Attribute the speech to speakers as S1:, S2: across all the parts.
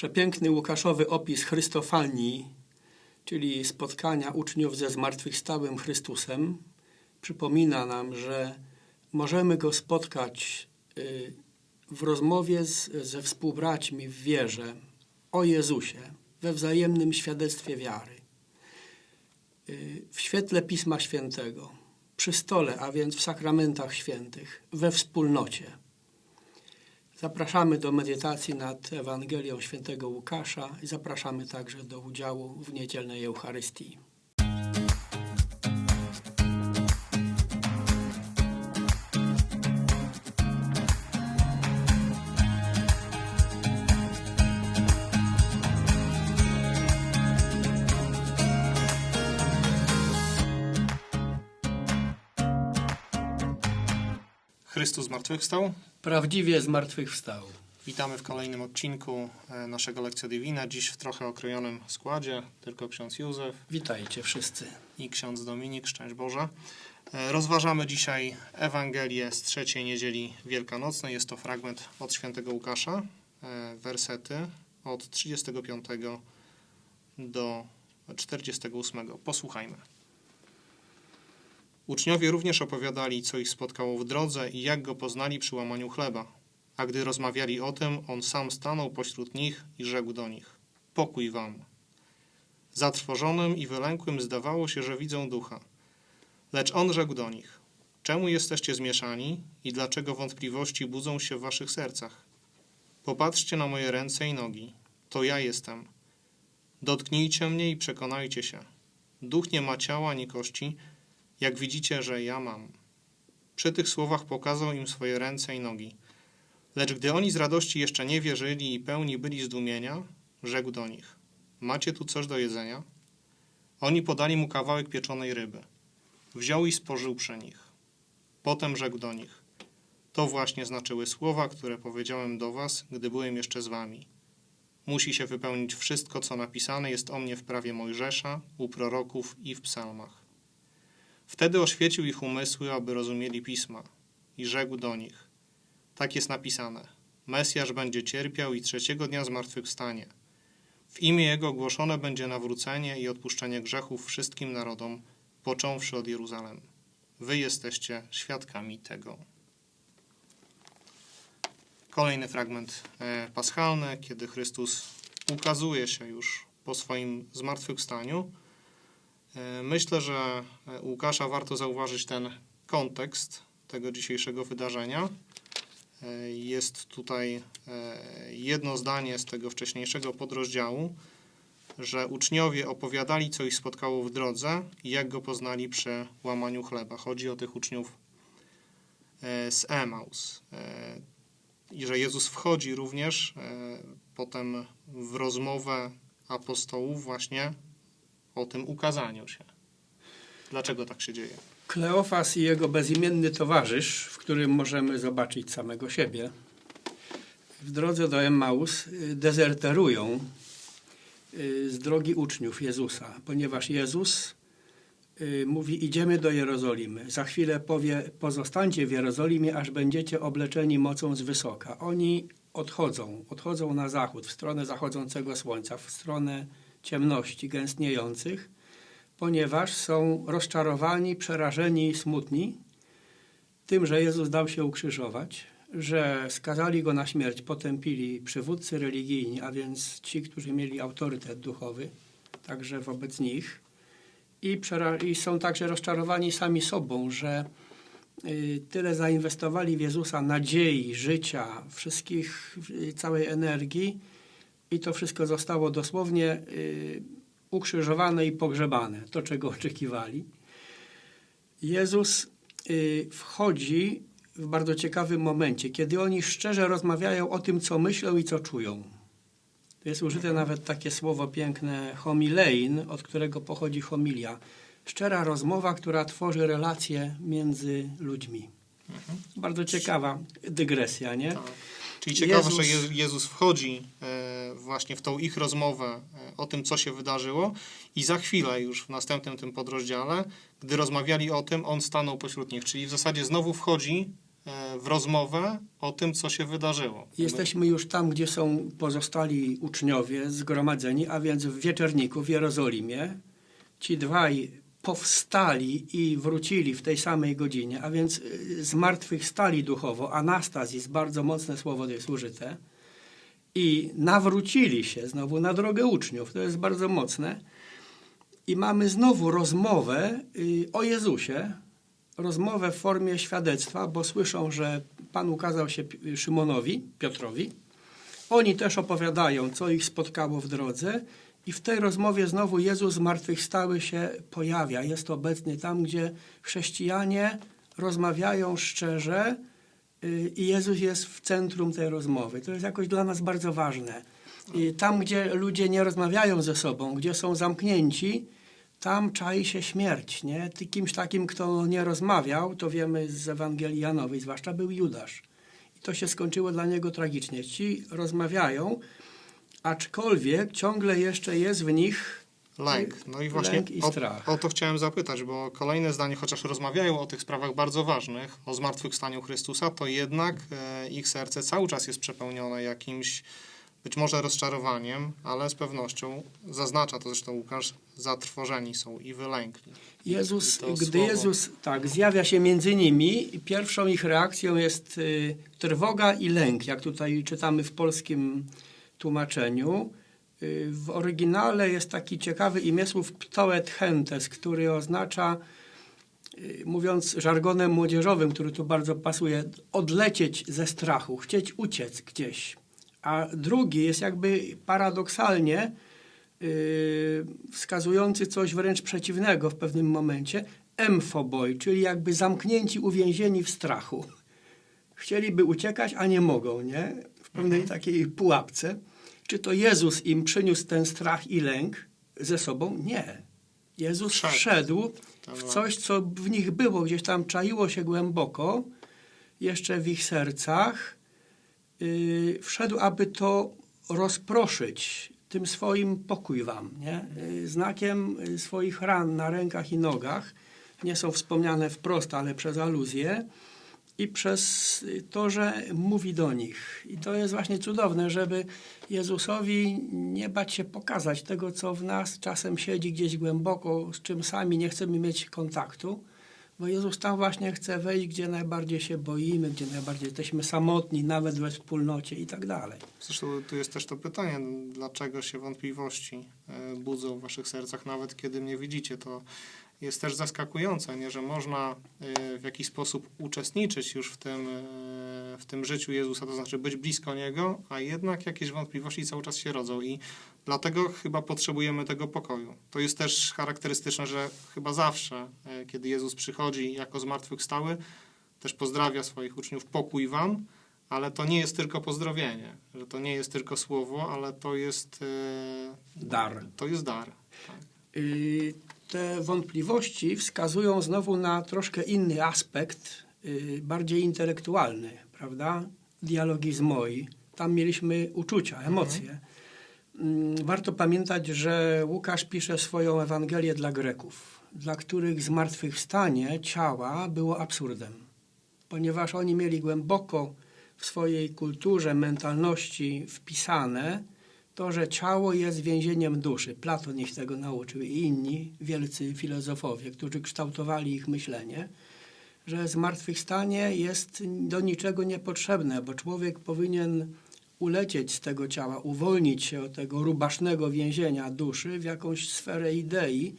S1: Przepiękny Łukaszowy opis Chrystofanii, czyli spotkania uczniów ze zmartwychwstałym Chrystusem, przypomina nam, że możemy go spotkać y, w rozmowie z, ze współbraćmi w wierze o Jezusie, we wzajemnym świadectwie wiary, y, w świetle Pisma Świętego, przy stole, a więc w sakramentach świętych, we wspólnocie. Zapraszamy do medytacji nad Ewangelią świętego Łukasza i zapraszamy także do udziału w niedzielnej Eucharystii.
S2: Chrystus zmartwychwstał.
S1: Prawdziwie zmartwychwstał.
S2: Witamy w kolejnym odcinku e, naszego Lekcja Divina. Dziś w trochę okrojonym składzie, tylko ksiądz Józef
S1: Witajcie wszyscy.
S2: i ksiądz Dominik, szczęść Boże. E, Rozważamy dzisiaj Ewangelię z trzeciej niedzieli wielkanocnej. Jest to fragment od świętego Łukasza, e, wersety od 35 do 48. Posłuchajmy. Uczniowie również opowiadali, co ich spotkało w drodze i jak go poznali przy łamaniu chleba. A gdy rozmawiali o tym, on sam stanął pośród nich i rzekł do nich: Pokój wam. Zatrwożonym i wylękłym zdawało się, że widzą ducha. Lecz on rzekł do nich: Czemu jesteście zmieszani i dlaczego wątpliwości budzą się w waszych sercach? Popatrzcie na moje ręce i nogi. To ja jestem. Dotknijcie mnie i przekonajcie się. Duch nie ma ciała ani kości, jak widzicie, że ja mam. Przy tych słowach pokazał im swoje ręce i nogi. Lecz gdy oni z radości jeszcze nie wierzyli i pełni byli zdumienia, rzekł do nich: Macie tu coś do jedzenia? Oni podali mu kawałek pieczonej ryby. Wziął i spożył przy nich. Potem rzekł do nich: To właśnie znaczyły słowa, które powiedziałem do was, gdy byłem jeszcze z wami. Musi się wypełnić wszystko, co napisane jest o mnie w prawie Mojżesza, u proroków i w psalmach. Wtedy oświecił ich umysły, aby rozumieli pisma, i rzekł do nich: Tak jest napisane: Mesjasz będzie cierpiał i trzeciego dnia zmartwychwstanie. W imię jego głoszone będzie nawrócenie i odpuszczenie grzechów wszystkim narodom, począwszy od Jeruzalem. Wy jesteście świadkami tego. Kolejny fragment e, paschalny, kiedy Chrystus ukazuje się już po swoim zmartwychwstaniu. E, Myślę, że u Łukasza warto zauważyć ten kontekst tego dzisiejszego wydarzenia. E, Jest tutaj e, jedno zdanie z tego wcześniejszego podrozdziału, że uczniowie opowiadali, co ich spotkało w drodze i jak go poznali przy łamaniu chleba. Chodzi o tych uczniów e, z Emaus. E, I że Jezus wchodzi również e, potem w rozmowę apostołów właśnie o tym ukazaniu się. Dlaczego tak się dzieje?
S1: Kleofas i jego bezimienny towarzysz, w którym możemy zobaczyć samego siebie, w drodze do Emmaus y, dezerterują y, z drogi uczniów Jezusa, ponieważ Jezus y, mówi: Idziemy do Jerozolimy. Za chwilę powie: Pozostańcie w Jerozolimie, aż będziecie obleczeni mocą z wysoka. Oni odchodzą, odchodzą na zachód, w stronę zachodzącego słońca, w stronę ciemności gęstniejących, ponieważ są rozczarowani, przerażeni i smutni tym, że Jezus dał się ukrzyżować, że skazali go na śmierć, potępili przywódcy religijni, a więc ci, którzy mieli autorytet duchowy, także wobec nich. I, i są także rozczarowani sami sobą, że y, tyle zainwestowali w Jezusa nadziei, życia, wszystkich, y, całej energii i to wszystko zostało dosłownie y, ukrzyżowane i pogrzebane, to czego oczekiwali. Jezus y, wchodzi w bardzo ciekawym momencie, kiedy oni szczerze rozmawiają o tym, co myślą i co czują. To jest użyte nawet takie słowo piękne homilein, od którego pochodzi homilia. Szczera rozmowa, która tworzy relacje między ludźmi. Bardzo ciekawa dygresja, nie?
S2: Czyli ciekawe,
S1: Jezus-
S2: że Je- Jezus wchodzi e, właśnie w tą ich rozmowę e, o tym, co się wydarzyło i za chwilę już w następnym tym podrozdziale, gdy rozmawiali o tym, on stanął pośród nich. Czyli w zasadzie znowu wchodzi e, w rozmowę o tym, co się wydarzyło.
S1: Jesteśmy już tam, gdzie są pozostali uczniowie zgromadzeni, a więc w wieczorniku w Jerozolimie. Ci dwaj powstali i wrócili w tej samej godzinie, a więc y, zmartwychwstali duchowo. Anastazis, bardzo mocne słowo to jest użyte. I nawrócili się znowu na drogę uczniów. To jest bardzo mocne. I mamy znowu rozmowę y, o Jezusie, rozmowę w formie świadectwa, bo słyszą, że Pan ukazał się Szymonowi, Piotrowi. Oni też opowiadają, co ich spotkało w drodze. I w tej rozmowie znowu Jezus zmartwychwstały się pojawia. Jest obecny tam, gdzie chrześcijanie rozmawiają szczerze y, i Jezus jest w centrum tej rozmowy. To jest jakoś dla nas bardzo ważne. I tam, gdzie ludzie nie rozmawiają ze sobą, gdzie są zamknięci, tam czai się śmierć. Nie? Kimś takim, kto nie rozmawiał, to wiemy z Ewangelii Janowej, zwłaszcza był Judasz. I to się skończyło dla niego tragicznie. Ci rozmawiają, aczkolwiek ciągle jeszcze jest w nich
S2: Lęk. No i właśnie
S1: i
S2: o,
S1: strach.
S2: o to chciałem zapytać, bo kolejne zdanie, chociaż rozmawiają o tych sprawach bardzo ważnych, o zmartwychwstaniu Chrystusa, to jednak e, ich serce cały czas jest przepełnione jakimś być może rozczarowaniem, ale z pewnością, zaznacza to zresztą Łukasz, zatrwożeni są i wylękli.
S1: Jezus,
S2: I
S1: gdy
S2: słowo.
S1: Jezus tak zjawia się między nimi, pierwszą ich reakcją jest y, trwoga i lęk, jak tutaj czytamy w polskim tłumaczeniu. Y, w oryginale jest taki ciekawy imię słów ptoet hentes, który oznacza, y, mówiąc żargonem młodzieżowym, który tu bardzo pasuje, odlecieć ze strachu, chcieć uciec gdzieś. A drugi jest jakby paradoksalnie yy, wskazujący coś wręcz przeciwnego w pewnym momencie, emfoboj, czyli jakby zamknięci, uwięzieni w strachu. Chcieliby uciekać, a nie mogą, nie? W pewnej takiej pułapce. Czy to Jezus im przyniósł ten strach i lęk ze sobą? Nie. Jezus
S2: Wszedł.
S1: wszedł w coś, co w nich było, gdzieś tam czaiło się głęboko, jeszcze w ich sercach, yy, wszedł, aby to rozproszyć tym swoim pokój wam, nie? Yy, Znakiem yy, swoich ran na rękach i nogach, nie są wspomniane wprost, ale przez aluzję i przez to, że mówi do nich. I to jest właśnie cudowne, żeby Jezusowi nie bać się pokazać tego, co w nas czasem siedzi gdzieś głęboko, z czym sami nie chcemy mieć kontaktu, bo Jezus tam właśnie chce wejść, gdzie najbardziej się boimy, gdzie najbardziej jesteśmy samotni, nawet we wspólnocie i tak dalej.
S2: Zresztą tu jest też to pytanie, dlaczego się wątpliwości e, budzą w waszych sercach, nawet kiedy mnie widzicie. To jest też zaskakujące, nie? że można e, w jakiś sposób uczestniczyć już w tym, e, w tym życiu Jezusa, to znaczy być blisko Niego, a jednak jakieś wątpliwości cały czas się rodzą i dlatego chyba potrzebujemy tego pokoju. To jest też charakterystyczne, że chyba zawsze, e, kiedy Jezus przychodzi jako zmartwychwstały, też pozdrawia swoich uczniów, pokój wam, ale to nie jest tylko pozdrowienie, że to nie jest tylko słowo, ale to jest
S1: Dar.
S2: To jest dar. Tak.
S1: Y, Te wątpliwości wskazują znowu na troszkę inny aspekt, y, bardziej intelektualny, prawda? Dialogizmoi. Tam mieliśmy uczucia, emocje. Mm, Warto pamiętać, że Łukasz pisze swoją Ewangelię dla Greków, dla których zmartwychwstanie ciała było absurdem, ponieważ oni mieli głęboko w swojej kulturze, mentalności wpisane, to, że ciało jest więzieniem duszy. Platon ich tego nauczył i inni wielcy filozofowie, którzy kształtowali ich myślenie, że zmartwychwstanie jest do niczego niepotrzebne, bo człowiek powinien ulecieć z tego ciała, uwolnić się od tego rubasznego więzienia duszy w jakąś sferę idei,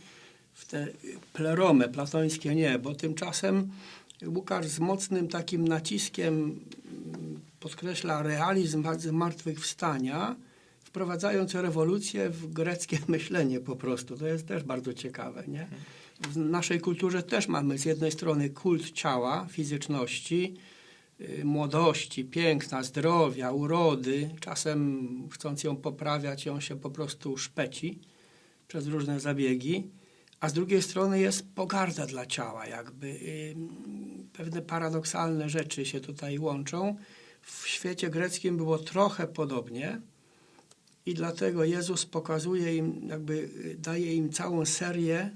S1: w te pleromę, platońskie niebo. Tymczasem Łukasz z mocnym takim naciskiem podkreśla realizm zmartwychwstania, wprowadzając rewolucję w greckie myślenie po prostu. To jest też bardzo ciekawe. Nie? W naszej kulturze też mamy z jednej strony kult ciała, fizyczności, y, młodości, piękna, zdrowia, urody. Czasem chcąc ją poprawiać, ją się po prostu szpeci przez różne zabiegi. A z drugiej strony jest pogarda dla ciała, jakby y, pewne paradoksalne rzeczy się tutaj łączą. W świecie greckim było trochę podobnie. I dlatego Jezus pokazuje im, jakby daje im całą serię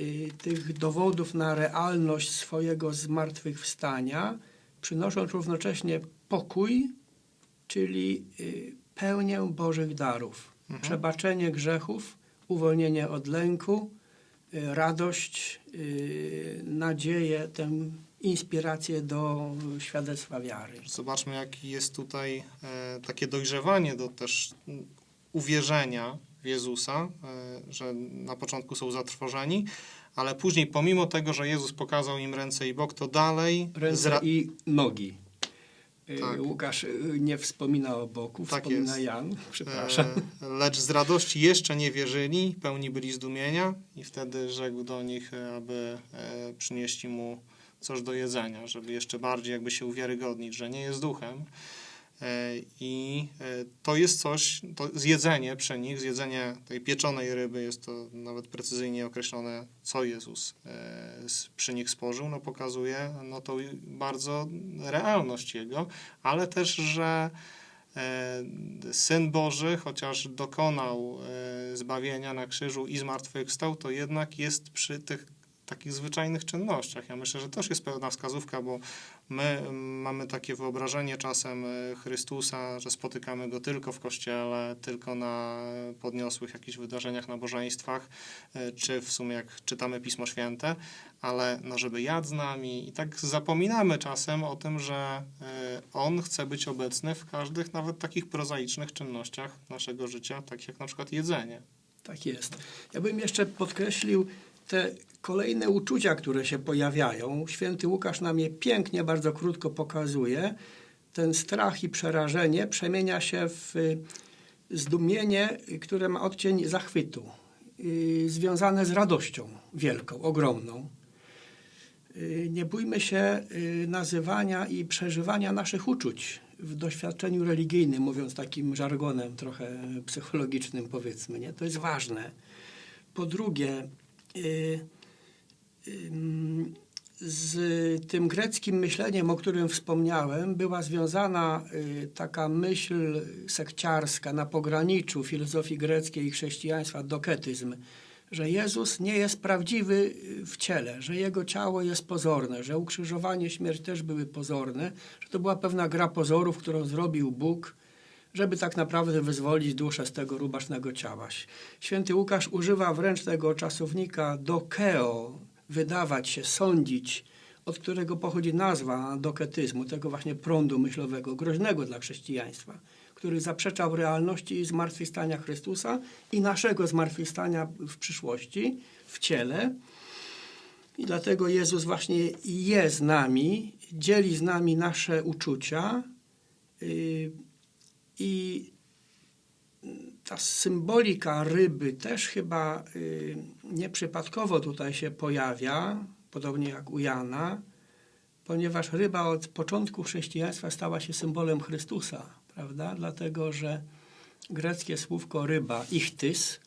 S1: y, tych dowodów na realność swojego zmartwychwstania przynosząc równocześnie pokój, czyli y, pełnię Bożych darów,
S2: Mhm.
S1: przebaczenie grzechów, uwolnienie od lęku, y, radość, nadzieję, tę inspirację do świadectwa wiary.
S2: Zobaczmy, jakie jest tutaj e, takie dojrzewanie do też uwierzenia w Jezusa, e, że na początku są zatrwożeni, ale później, pomimo tego, że Jezus pokazał im ręce i bok, to dalej
S1: Ręce
S2: zra-
S1: i nogi. Y,
S2: Tak.
S1: Łukasz y, nie wspomina o boku,
S2: Tak
S1: wspomina
S2: jest.
S1: Jan. Przepraszam.
S2: E, lecz z radości jeszcze nie wierzyli, pełni byli zdumienia i wtedy rzekł do nich, e, aby e, przynieśli mu coś do jedzenia, żeby jeszcze bardziej jakby się uwiarygodnić, że nie jest duchem. E, I e, to jest coś, to zjedzenie przy nich, zjedzenie tej pieczonej ryby, jest to nawet precyzyjnie określone, co Jezus e, przy nich spożył, no pokazuje no to bardzo realność Jego, ale też, że Syn Boży, chociaż dokonał zbawienia na krzyżu i zmartwychwstał, to jednak jest przy tych takich zwyczajnych czynnościach. Ja myślę, że też jest pewna wskazówka, bo my mm, mamy takie wyobrażenie czasem e, Chrystusa, że spotykamy Go tylko w kościele, tylko na podniosłych jakichś wydarzeniach, nabożeństwach, e, czy w sumie jak czytamy Pismo Święte, ale no, żeby jadł z nami i tak zapominamy czasem o tym, że e, On chce być obecny w każdych, nawet takich prozaicznych czynnościach naszego życia, takich jak na przykład jedzenie.
S1: Tak jest. Ja bym jeszcze podkreślił te kolejne uczucia, które się pojawiają. Święty Łukasz nam je pięknie, bardzo krótko pokazuje. Ten strach i przerażenie przemienia się w y, zdumienie, które ma odcień zachwytu, y, związane z radością wielką, ogromną. Y, Nie bójmy się nazywania i przeżywania naszych uczuć w doświadczeniu religijnym, mówiąc takim żargonem trochę psychologicznym, powiedzmy. Nie? To jest ważne. Po drugie, z tym greckim myśleniem, o którym wspomniałem, była związana y, taka myśl sekciarska na pograniczu filozofii greckiej i chrześcijaństwa, doketyzm, że Jezus nie jest prawdziwy y, w ciele, że Jego ciało jest pozorne, że ukrzyżowanie, śmierć też były pozorne, że to była pewna gra pozorów, którą zrobił Bóg, żeby tak naprawdę wyzwolić duszę z tego rubasznego ciała. Święty Łukasz używa wręcz tego czasownika dokeo, wydawać się, sądzić, od którego pochodzi nazwa doketyzmu, tego właśnie prądu myślowego, groźnego dla chrześcijaństwa, który zaprzeczał realności zmartwychwstania Chrystusa i naszego zmartwychwstania w przyszłości, w ciele. I dlatego Jezus właśnie jest z nami, dzieli z nami nasze uczucia yy, i ta symbolika ryby też chyba y, nieprzypadkowo tutaj się pojawia, podobnie jak u Jana, ponieważ ryba od początku chrześcijaństwa stała się symbolem Chrystusa, prawda? Dlatego, że greckie słówko ryba, ichtys,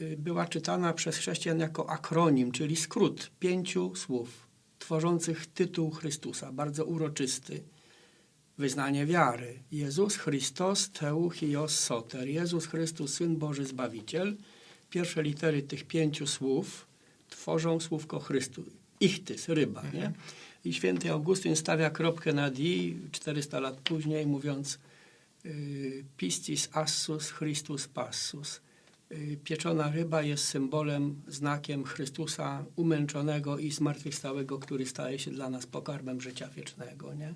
S1: y, była czytana przez chrześcijan jako akronim, czyli skrót pięciu słów tworzących tytuł Chrystusa, bardzo uroczysty wyznanie wiary. Jezus Chrystus, Teuchios Soter. Jezus Chrystus, Syn Boży Zbawiciel. Pierwsze litery tych pięciu słów tworzą słówko Chrystus. Ichtys, ryba, nie? I święty Augustyn stawia kropkę na di 400 lat później, mówiąc y, piscis assus Christus passus. Y, Pieczona ryba jest symbolem, znakiem Chrystusa umęczonego i zmartwychwstałego, który staje się dla nas pokarmem życia wiecznego, nie?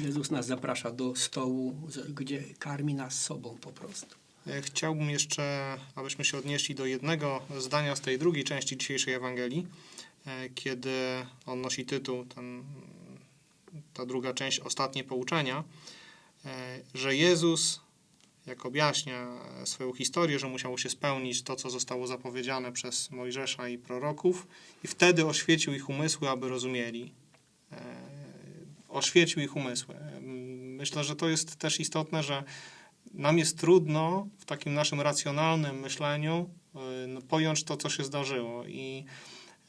S1: Jezus nas zaprasza do stołu, gdzie karmi nas sobą po prostu.
S2: E, Chciałbym jeszcze, abyśmy się odnieśli do jednego zdania z tej drugiej części dzisiejszej Ewangelii, e, kiedy on nosi tytuł, ten, ta druga część, ostatnie pouczenia, e, że Jezus, jak objaśnia swoją historię, że musiało się spełnić to, co zostało zapowiedziane przez Mojżesza i proroków, i wtedy oświecił ich umysły, aby rozumieli. E, Oświecił ich umysły. Myślę, że to jest też istotne, że nam jest trudno w takim naszym racjonalnym myśleniu no, pojąć to, co się zdarzyło. I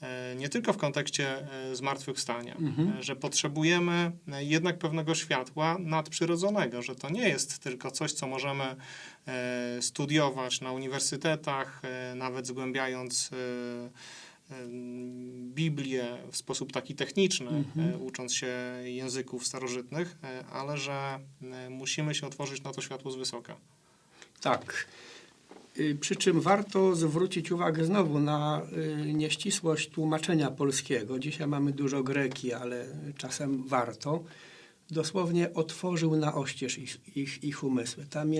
S2: e, nie tylko w kontekście e, zmartwychwstania,
S1: Mhm.
S2: e, że potrzebujemy e, jednak pewnego światła nadprzyrodzonego, że to nie jest tylko coś, co możemy e, studiować na uniwersytetach, e, nawet zgłębiając e, Biblię w sposób taki techniczny,
S1: Mhm.
S2: e, ucząc się języków starożytnych, e, ale że e, musimy się otworzyć na to światło z wysoka.
S1: Tak. Y, Przy czym warto zwrócić uwagę znowu na y, nieścisłość tłumaczenia polskiego. Dzisiaj mamy dużo greki, ale czasem warto. Dosłownie otworzył na oścież ich, ich, ich umysły. Tam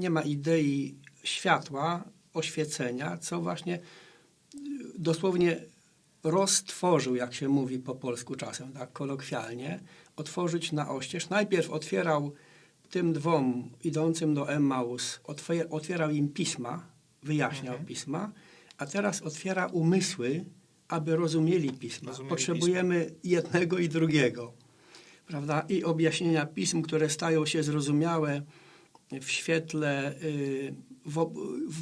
S1: nie, ma idei światła, oświecenia, co właśnie dosłownie roztworzył, jak się mówi po polsku czasem, tak kolokwialnie, otworzyć na oścież. Najpierw otwierał tym dwom idącym do Emmaus, otwier- otwierał im pisma, wyjaśniał
S2: Mhm.
S1: pisma, a teraz otwiera umysły, aby rozumieli pisma.
S2: Rozumieli
S1: Potrzebujemy jednego i drugiego. Prawda? I objaśnienia pism, które stają się zrozumiałe w świetle, y, w,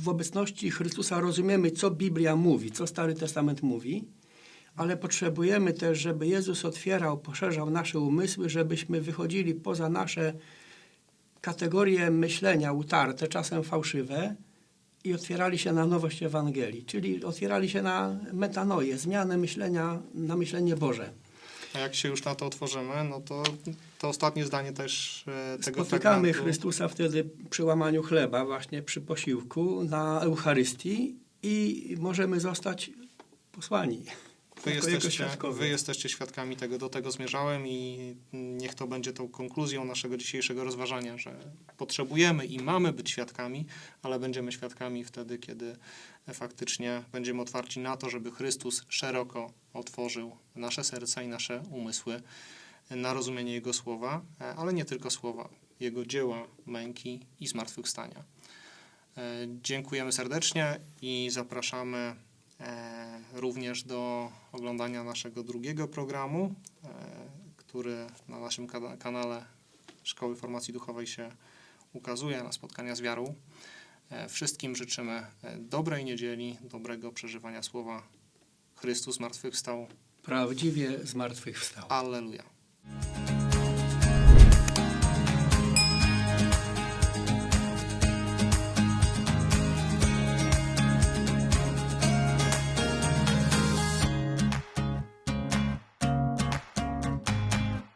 S1: w obecności Chrystusa rozumiemy, co Biblia mówi, co Stary Testament mówi, ale potrzebujemy też, żeby Jezus otwierał, poszerzał nasze umysły, żebyśmy wychodzili poza nasze kategorie myślenia utarte, czasem fałszywe i otwierali się na nowość Ewangelii, czyli otwierali się na metanoję, zmianę myślenia na myślenie Boże.
S2: A jak się już na to otworzymy, no to to ostatnie zdanie też e, tego
S1: Spotykamy
S2: fragmentu.
S1: Chrystusa wtedy przy łamaniu chleba, właśnie przy posiłku na Eucharystii i możemy zostać posłani.
S2: Wy jesteście, wy jesteście świadkami tego, do tego zmierzałem i niech to będzie tą konkluzją naszego dzisiejszego rozważania, że potrzebujemy i mamy być świadkami, ale będziemy świadkami wtedy, kiedy faktycznie będziemy otwarci na to, żeby Chrystus szeroko otworzył nasze serca i nasze umysły na rozumienie Jego słowa, e, ale nie tylko słowa, Jego dzieła, męki i zmartwychwstania. E, Dziękujemy serdecznie i zapraszamy e, również do oglądania naszego drugiego programu, który na naszym kana- kanale Szkoły Formacji Duchowej się ukazuje na spotkania z wiarą. Wszystkim życzymy dobrej niedzieli, dobrego przeżywania słowa. Chrystus zmartwychwstał.
S1: Prawdziwie zmartwychwstał.
S2: Alleluja.